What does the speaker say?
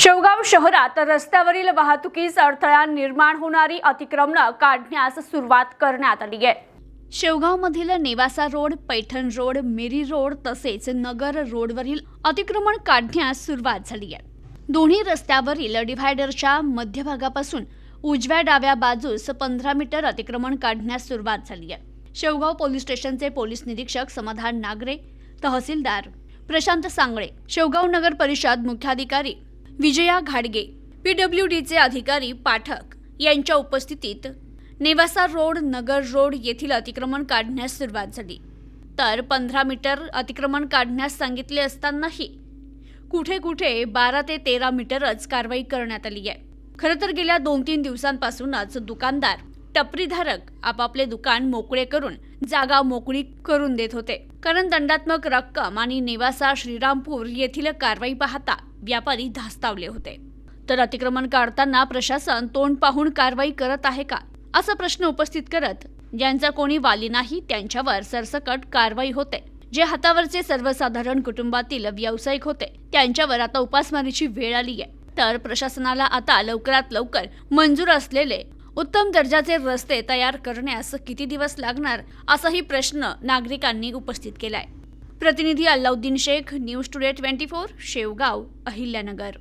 शेवगाव शहरात रस्त्यावरील वाहतुकीस अडथळा निर्माण होणारी अतिक्रमणं काढण्यास सुरुवात करण्यात आली आहे. शेवगावमधील Nevasa road Paithan road Miri road तसेच नगर रोडवरील अतिक्रमण काढण्यास सुरुवात झाली आहे. दोन्ही रस्त्यावरील डिव्हायडरच्या मध्यभागापासून उजव्या डाव्या बाजूस पंधरा मीटर अतिक्रमण काढण्यास सुरुवात झाली आहे. शेवगाव पोलीस स्टेशनचे पोलीस निरीक्षक समाधान नागरे तहसीलदार प्रशांत सांगळे शेवगाव नगर परिषद मुख्याधिकारी विजया घाडगे पीडब्ल्यू डीचे अधिकारी पाठक. यांच्या उपस्थितीत नेवासा रोड नगर रोड येथील अतिक्रमण काढण्यास सुरुवात झाली. तर पंधरा मीटर अतिक्रमण काढण्यास सांगितले असतानाही कुठे कुठे बारा ते तेरा मीटरच कारवाई करण्यात आली आहे. खरं तर गेल्या दोन तीन दिवसांपासूनच दुकानदार टपरीधारक आपापले दुकान मोकळे करून जागा मोकळी करून देत होते. कारण दंडात्मक रक्कम आणि नेवासा श्रीरामपूर येथील कारवाई पाहता व्यापारी धास्तावले होते. तर अतिक्रमण काढताना प्रशासन तोंड पाहून कारवाई करत आहे का? असा प्रश्न उपस्थित करत ज्यांचा कोणी वाली नाही त्यांच्यावर सरसकट कारवाई होते. जे हातावरचे सर्वसाधारण कुटुंबातील व्यावसायिक होते त्यांच्यावर आता उपासमारीची वेळ आली आहे. तर प्रशासनाला आता लवकरात लवकर मंजूर असलेले उत्तम दर्जाचे रस्ते तयार करण्यास किती दिवस लागणार असाही प्रश्न नागरिकांनी उपस्थित केलाय. प्रतिनिधी Allauddin Shaikh news today twenty four Shevgaon Ahilyanagar.